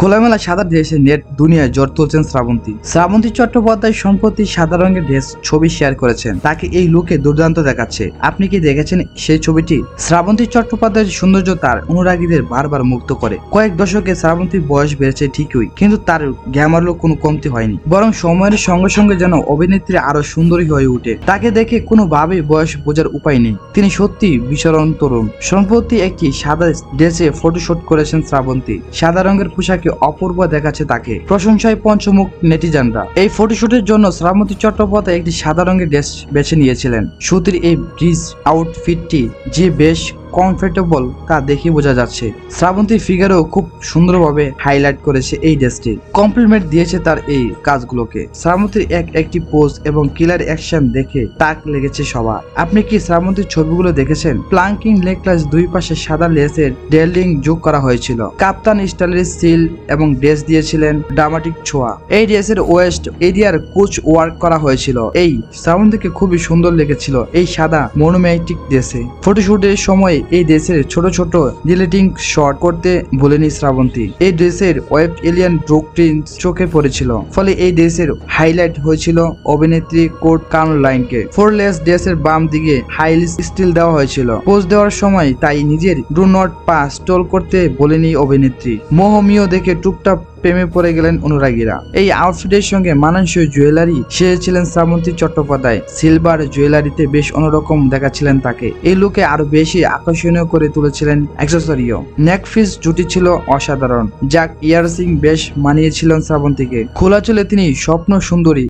খোলামেলা সাদা ড্রেসে নেট দুনিয়ায় জ্বর তুলছেন শ্রাবন্তী। শ্রাবন্তী চট্টোপাধ্যায় সম্প্রতি সাদা রঙের ড্রেস ছবি শেয়ার করেছেন। তাকে এই লুকে দুর্দান্ত দেখাচ্ছে। আপনি কি দেখেছেন সেই ছবিটি? শ্রাবন্তী চট্টোপাধ্যায়ের সৌন্দর্য তার অনুরাগীদের বারবার মুক্ত করে। কয়েক দশকে শ্রাবন্তীর বয়স বেড়েছে ঠিকই, কিন্তু তার গ্যামার লোক কোনো কমতি হয়নি। বরং সময়ের সঙ্গে সঙ্গে যেন অভিনেত্রী আরও সুন্দরী হয়ে ওঠে তাকে দেখে কোনোভাবেই বয়স বোঝার উপায় নেই। তিনি সত্যি বিচরণ তরুণ। সম্প্রতি একটি সাদা ড্রেসে ফটোশুট করেছেন শ্রাবন্তী। সাদা রঙের পোশাকে অপূর্ব দেখাচ্ছে তাকে। প্রশংসায় পঞ্চমুখ নেটিজানরা। এই ফটোশুটের জন্য শ্রাবন্তী চট্টোপাধ্যায় একটি সাদা রঙের ড্রেস বেছে নিয়েছিলেন। সুতির এই ব্রিজ আউটফিটটি যে বেশ কমফোর্টেবল তা দেখে বোঝা যাচ্ছে। শ্রাবন্তীর ফিগারও খুব সুন্দরভাবে হাইলাইট করেছে এই ড্রেসটি কমপ্লিমেন্ট দিয়েছে তার এই কাজগুলোকে। শ্রাবন্তীর এক একটি পোজ এবং কিলার অ্যাকশন দেখে তাক লেগেছে সবার। আপনি কি শ্রাবন্তীর ছবিগুলো দেখেছেন? প্লাঙ্কিং নেকলেস দুই পাশে সাদা লেসের ডেল্ডিং যোগ করা হয়েছিল। কাপ্তান স্টাইলের সিল এবং ড্রেস দিয়েছিলেন ড্রামাটিক ছোঁয়া। এই ড্রেসের ওয়েস্ট এরিয়ার কোচ ওয়ার্ক করা হয়েছিল। এই শ্রাবন্তীকে খুবই সুন্দর লেগেছিল এই সাদা মনোমেটিক ড্রেসে ফটোশুটের সময় এই ড্রেসের ছোট ছোট ডিলেটিং শট করতে ভুলেনি শ্রাবন্তী। এই ড্রেসের ওয়েব এলিয়ান ডোকট্রিন চোখে পড়েছিল। ফলে এই ড্রেসের হাইলাইট হয়েছিল অভিনেত্রী কোর্ট কান লাইনকে ফোর লেস ড্রেসের বাম দিকে হাইলি স্টিল দেওয়া হয়েছিল। পোজ দেওয়ার সময় তাই নিজের ডু নট পাস টোল করতে বলেনি অভিনেত্রী। মোহমীয় দেখে টুকটাক প্রেমে পড়ে গেলেন অনুরাগীরা। এই আউটফিটের সঙ্গে মানানসই জুয়েলারি সেজেছিলেন শ্রাবন্তী চট্টোপাধ্যায়। সিলভার জুয়েলারিতে বেশ অন্যরকম দেখাচ্ছিলেন তাকে। এই লুকে আরও বেশি আকর্ষণীয় করে তুলেছিলেন অ্যাক্সেসরিও নেকফিস জুটি ছিল অসাধারণ। যাক, ইয়ারসিং বেশ মানিয়েছিলেন শ্রাবন্তীকে খোলা চলে তিনি স্বপ্ন সুন্দরী